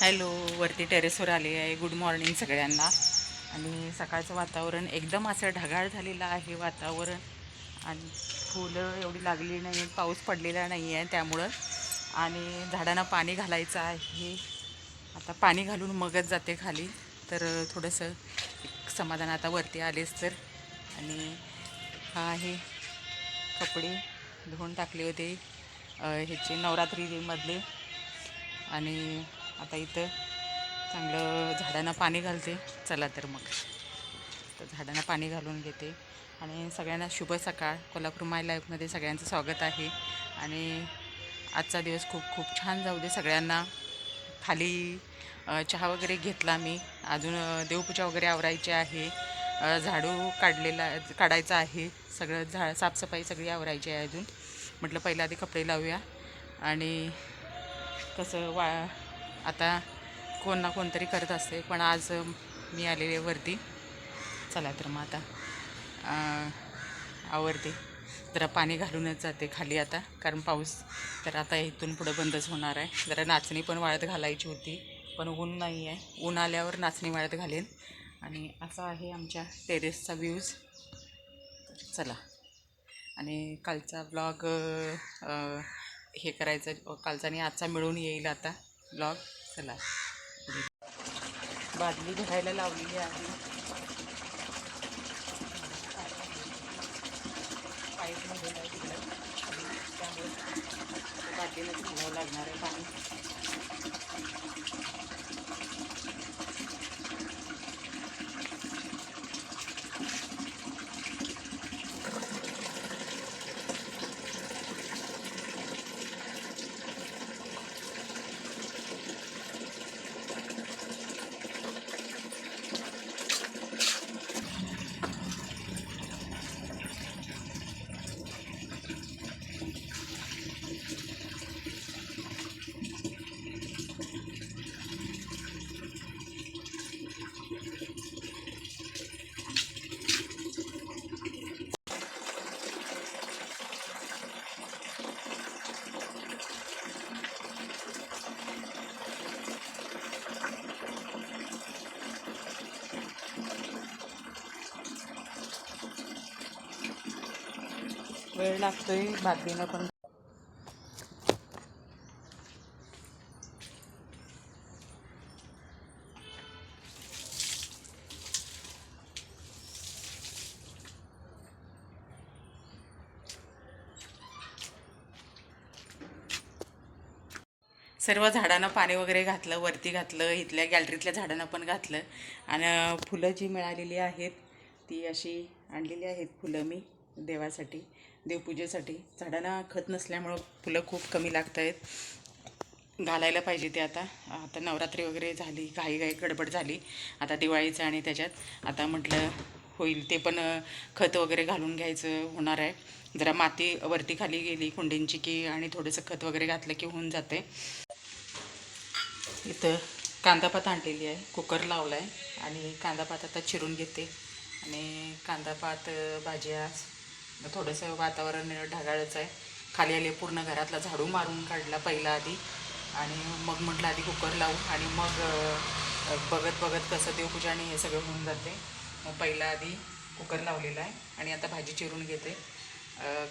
Hello वरती टेरेसवर आले आहे. गुड मॉर्निंग सगळ्यांना. आणि सकाळचं वातावरण एकदम असं ढगाळ झालेलं आहे वातावरण. आणि फुलं एवढी लागली नाही पाऊस पडलेला नाही आहे त्यामुळं. आणि झाडांना पाणी घालायचं आहे. आता पाणी घालून मगच जाते खाली. तर थोडंसं एक समाधान आता वरती आलेच तर. आणि हा आहे कपडे धुवून टाकले होते ह्याचे नवरात्रीमधले. आणि आता इथं चांगलं झाडांना पाणी घालते. चला तर मग. तर झाडांना पाणी घालून घेते. आणि सगळ्यांना शुभ सकाळ. कोल्हापूर माय लाईफमध्ये सगळ्यांचं स्वागत आहे. आणि आजचा दिवस खूप खूप छान जाऊ दे सगळ्यांना. खाली चहा वगैरे घेतला मी. अजून देवपूजा वगैरे आवरायची आहे. झाडू काढलेला काढायचा आहे. सगळं झा साफसफाई सगळी आवरायची आहे अजून. म्हटलं पहिलं आधी कपडे लावूया. आणि कसं वा आता कोण ना कोणतरी करत असते पण आज मी आलेले वरती चला तर मग आता अ, आवडते जरा पाणी घालूनच जाते खाली आता कारण पाऊस तर आता इथून पुढं बंदच होणार आहे. जरा नाचणी पण वाळत घालायची होती पण ऊन नाही आहे. ऊन आल्यावर नाचणी वाळत घालेन. आणि असा आहे आमच्या टेरेसचा व्ह्यूज तर चला. आणि कालचा ब्लॉग हे करायचं कालचा आणि आजचा मिळून येईल आता ब्लॉग चला. बादली भरायला लावलेली आहे. पाईपमध्ये आहे त्यामुळे बादलीला लागणार आहे पाणी. वेळ लागतोय बादलीनं पण. सर्व झाडांना पाणी वगैरे घातलं वरती घातलं इथल्या गॅलरीतल्या झाडांना पण घातलं. आणि फुलं जी मिळालेली आहेत ती अशी आणलेली आहेत फुलं मी देवासाठी. देवपूजेसाठी. झाडांना खत नसल्यामुळं फुलं खूप कमी लागत आहेत घालायला पाहिजे ते आता. आता नवरात्री वगैरे झाली घाई घाई गडबड झाली. आता दिवाळीचं आणि त्याच्यात. आता म्हटलं होईल ते पण खत वगैरे घालून घ्यायचं होणार आहे. जरा माती वरती खाली गेली कुंडींची की आणि थोडंसं खत वगैरे घातलं की होऊन जाते इथं कांदापात आणलेली आहे. कुकर लावला आहे आणि कांदापात आता चिरून घेते. आणि कांदापात भाज्या थोडंसं वातावरण ढगाळच आहे. खाली आले पूर्ण घरातला झाडू मारून काढला पहिला आधी. आणि मग म्हटलं आधी कुकर लावू. आणि मग बघत बघत कसं देवपूजा आणि हे सगळं होऊन जाते. मग पहिला आधी कुकर लावलेला आहे. आणि आता भाजी चिरून घेते.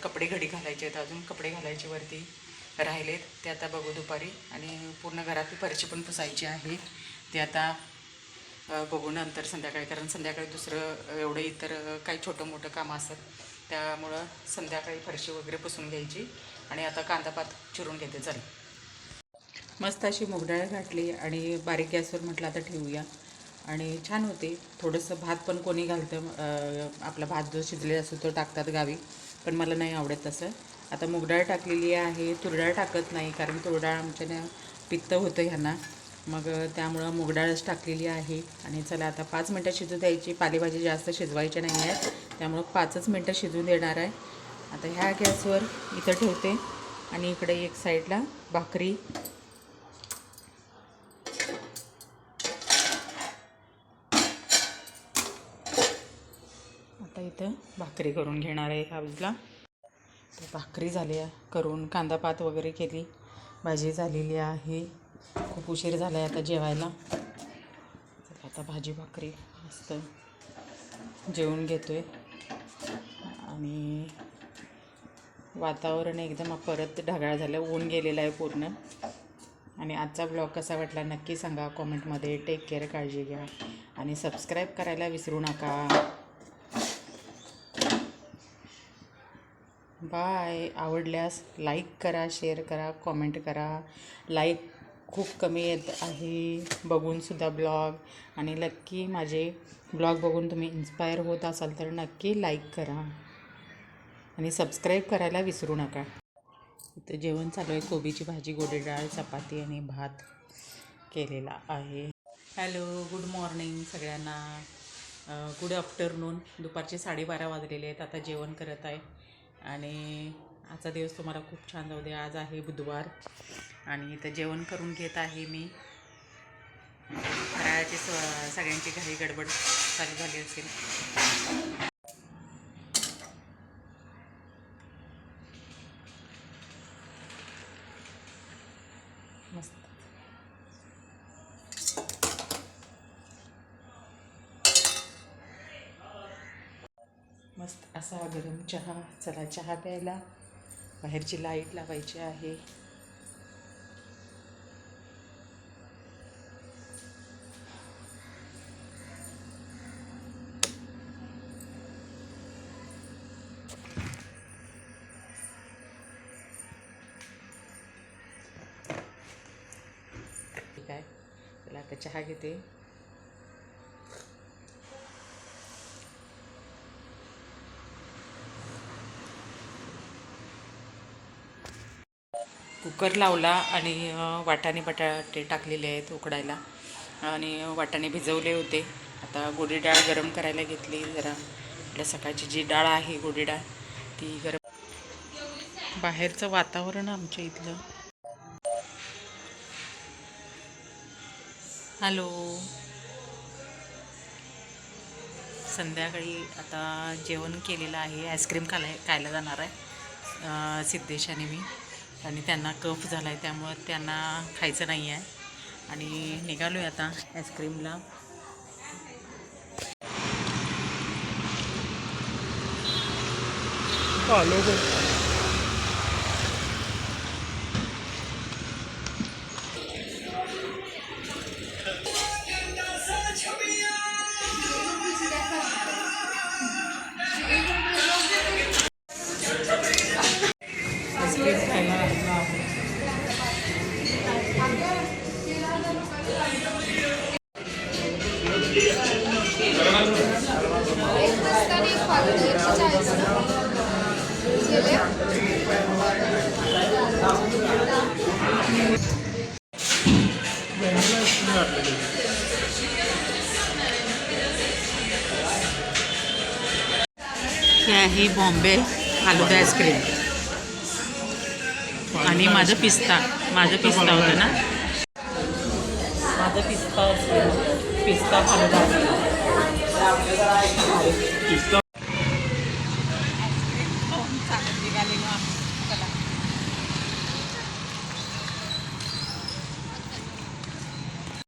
कपडे घडी घालायचे आहेत अजून. कपडे घालायचे वरती राहिलेत. ते आता बघू दुपारी. आणि पूर्ण घरातली फरशी पण पुसायची आहे. ते आता बघू नंतर संध्याकाळी. कारण संध्याकाळी दुसरं एवढं इतर काही छोटं मोठं काम असतं. त्यामुळं संध्याकाळी फरशी वगैरे पुसून घ्यायची आणि आता कांदापात चिरून घेते. चल. मस्त अशी मुगडाळ घातली आणि बारीक गॅसवर म्हटलं आता ठेवूया. आणि छान होते. थोडंसं भात पण कोणी घालतं आपला भात जो शिजलेला असतो तो टाकतात गावी पण मला नाही आवडत तसं. आता मुगडाळ टाकलेली आहे. तुरडाळ टाकत नाही कारण तुरडाळ आमच्यानं पित्त होतं ह्यांना. मग त्यामुळं मुगडाळच टाकलेली आहे. आणि चला आता पाच मिनटं शिजू द्यायची. पालेभाजी जास्त शिजवायच्या नाही आहेत. त्यामुळं पाचच मिनटं शिजू देणार आहे. आता ह्या गॅसवर इथं ठेवते. आणि इकडे एक साईडला भाकरी. आता इथं भाकरी करून घेणार आहे ह्या बाजूला. तर भाकरी झाली करून कांदापात वगैरे केली. भाजी झालेली आहे. खूप उशीर झाला आहे आता जेवायला. आता भाजी भाकरी मस्त जेवून घेतो आहे आणि वातावरण एकदम परत ढगाळ झालं ऊन गेलेलं आहे पूर्ण. आणि आजचा ब्लॉग कसा वाटला नक्की सांगा कॉमेंटमध्ये. टेक केअर काळजी घ्या. आणि सबस्क्राईब करायला विसरू नका. बाय आवडल्यास लाईक करा शेअर करा कॉमेंट करा. लाईक खूप कमी येत आहे. बघूनसुद्धा ब्लॉग. आणि नक्की माझे ब्लॉग बघून तुम्ही इन्स्पायर होत असाल तर नक्की लाईक करा. आणि सबस्क्राईब करायला विसरू नका. इथं जेवण चालू आहे. कोबीची भाजी गोडी डाळ चपाती आणि भात केलेला आहे. हॅलो गुड मॉर्निंग सगळ्यांना. गुड आफ्टरनून दुपारचे साडेबारा वाजलेले आहेत. आता जेवण करत आहे. आणि आजचा दिवस तुम्हाला खूप छान जाऊ दे. आज आहे बुधवार. आणि इथं जेवण करून घेत आहे मी. फराळाची स सगळ्यांची घाई गडबड चालू झाली असेल. मस्त. मस्त असा गरम चहा चला चहा प्यायला. बाहेरची लाइट लावायची आहे. ठीक आहे. चला आता चहा घेते. कुकर लावला आणि वाटाणे बटाटे टाकलेले आहेत उकडायला. आणि वाटाणे भिजवले होते. आता गोडी डाळ गरम करायला घेतली जरा. आपल्या सकाळची जी डाळ आहे गोडी डाळ ती गरम बाहेरचं वातावरण आमच्या इथलं. हॅलो. संध्याकाळी आता जेवण केलेलं आहे आईस्क्रीम खाला खायला जाणार आहे सिद्धेशाने सिद्धेश आणि मी. आणि त्यांना कफ झाला आहे त्यामुळं त्यांना खायचं नाही आहे आणि निघालो आहे आता आईस्क्रीमला. आईस्क्रीम हे आहे बॉम्बे फालुदा आईस्क्रीम. आणि माझं पिस्ता. माझं पिस्ता होतं ना? माझं पिस्ता आईस्क्रीम पिस्ता